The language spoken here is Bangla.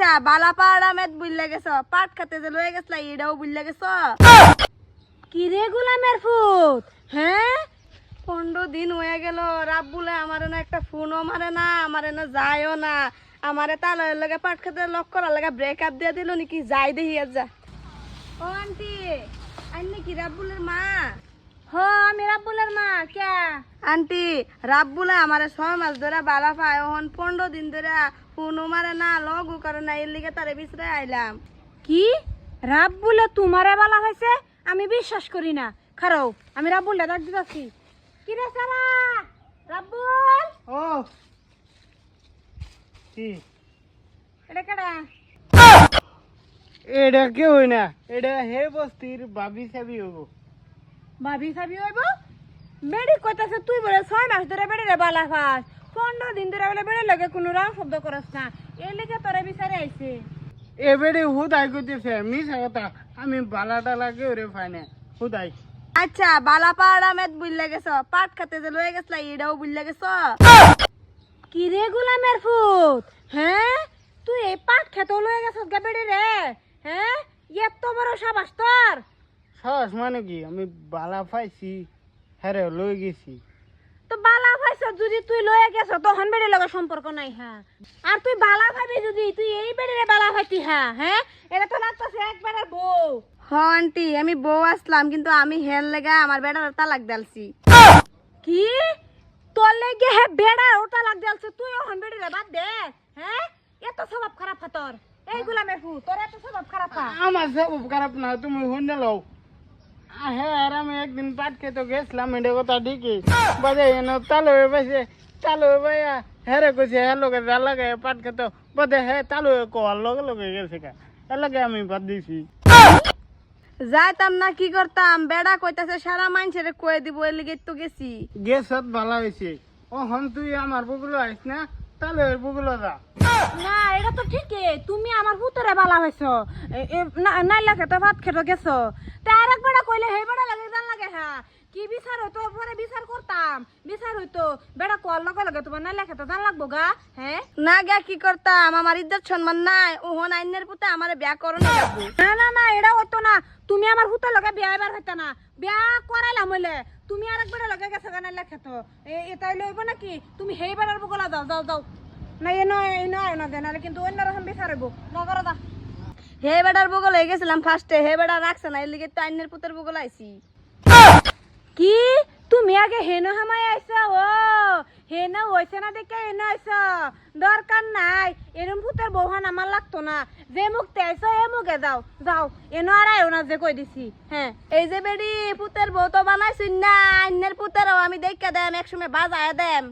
আচ্ছা বালাপাড় আমেদ বুঝলে গেছ। পাট খাতে যে লয়ে গেছলা, এটাও বুঝলে গেছ? কি রে গোলামের ফুট হ্যাঁ? পনেরো দিন হয়ে গেল রাব রাব্বুলে আমার না একটা ফোনও মারে না, আমার না যায়ও না। আমারে তার লগে পাট খাতে লক করার লাগে ব্রেকআপ দিয়ে দিল নাকি, যাই দেখি যা। ও আন্টি আন্নি কি রাব্বুলের মা? হ, আমি রাব্বুলের মা কে আন্টি, রাব্বুলে আমারে ছয় মাস ধরে বালা পায়, ওহন পনেরো দিন ধরে ফোনও মারে না করে না এর লিগে তারে বিচরে আইলাম। কি? রাব্বুলে তোমারে বালা হয়েছে? আমি বিশ্বাস করি না। খারাও আমি রাব্বুলে ডাক দিতেছি। কি রে সারা? রাব্বুল? ও। কি? এটা কেডা? এটা কেউ না? এটা হে বস্তির বাবি সাবি হব ভাবি সাবি হইব? বেড়ি কইতাছে তুই বলে ছয় মাস ধরে বেড়ি রে বালা খাস পনেরো দিন ধরে বলে বেড়ি লাগে কোনো রাম শব্দ করস না। এর লিগে তোরে বিচারে আইছে। এবারে হুদাই করতেছে মিশা কথা। আমি বালাটা লাগে ওরে ফাইনে হুদাই। আচ্ছা বালা পাড় আমেদ বুঝলে গেছ পাট খাতে যে লয়ে গেছলা এটাও বুঝলে গেছ? কি রে গোলামের ফুট হ্যাঁ? তুই এই পাট খেতে লয়ে গেছ গাবেড়ি রে। হ্যাঁ? এত বড় সাবাস তোর। সস মানে কি? আমি বালা পাইছি হ্যারে লই গেছি। তো বালা যদি তুই লয়ে গেছ তখন বেড়ে লগে সম্পর্ক নাই হ্যাঁ। আর তুই বালা ভাবি যদি তুই এই বেড়ে বালা ভাইতি হ্যাঁ হ্যাঁ? এটা তো লাগতেছে একবারের বউ। হ আন্টি আমি বউ আসলাম কিন্তু আমি হেল লেগা আমার বেড়ার তালাক ডালছি কি? তোর লেগে হে বেড়ার ওটা লাগ ডালছে তুই ওহন বেড়ে রে বাদ দে হ্যাঁ? এত স্বভাব খারাপ তোর। এই গুলামের ফু তোর এত স্বভাব খারাপ আমার সব খারাপ না তুমি শুনে লও। হ্যাঁ আর আমি একদিন পাট খেতে গেছিলাম এটা কথা ঠিকই। বাজে এনে তালো হয়ে পাইছে তালো হয়ে পাইয়া হ্যারে কইছে হ্যাঁ লোকের যা লাগে পাট খেতে। বাদে হ্যাঁ তালো হয়ে কোয়ার লগে লগে গেছে কা এর লাগে আমি বাদ দিছি। যাইতাম না কি করতাম? বেড়া কইতাছে সারা মানুষের কয়ে দিব এর লিগে তো গেছি। গেছত ভালো হয়েছে ও হন তুই আমার বুকুলো আইস না তালো এর বুকুলো যা। না এটা তো ঠিকই তুমি আমার ভূতরে বালা হয়েছো নাই লাগে তো ভাত খেতে গেছো? তা কইলে হে বেড়া লাগে জান লাগে হ্যাঁ। কি বিচার হতো পরে বিচার করতাম। বিচার হইতো। বেড়া কল লগে লগে তোমার নাই লেখে তো জান লাগবো গা হ্যাঁ? না গা কি করতাম? আমার ইজ্জত সম্মান নাই। ওহন আইনের পুতে আমার বিয়া করো না। না না না এটা হতো না। তুমি আমার ভূতের লগে বিয়া এবার হইতো না। বিয়া করাইলাম হইলে। তুমি আর একবার লগে গেছো গানের লেখে তো এটাই লইব নাকি? তুমি হেই বেড়ার বগলা যাও যাও যাও। না এ নয় এই নয় না দেন নাহলে কিন্তু অন্য রকম বিচার হইব। না করো দা হে বেটার বগল হয়ে গেছিলাম ফার্স্টে হে বেটা রাখছে না, এর লিগে তো আইনের পুতের বগল আইছি। কি? তুমি আগে হেন হামাই আইছো? ও, হেন হইছে না দেখে হেন আইছো? দরকার নাই। এরম ভূতের বৌহান আমার লাগতো না। যে মুখ তেইছো এ মুখে যাও। যাও এনো আর আয়ো না যে কই দিছি। হ্যাঁ এই যে বেডি পুতের বউ তো বানাইছি না, আইনের পুতেরও আমি দেখে দেম একসময় বাজায় দেম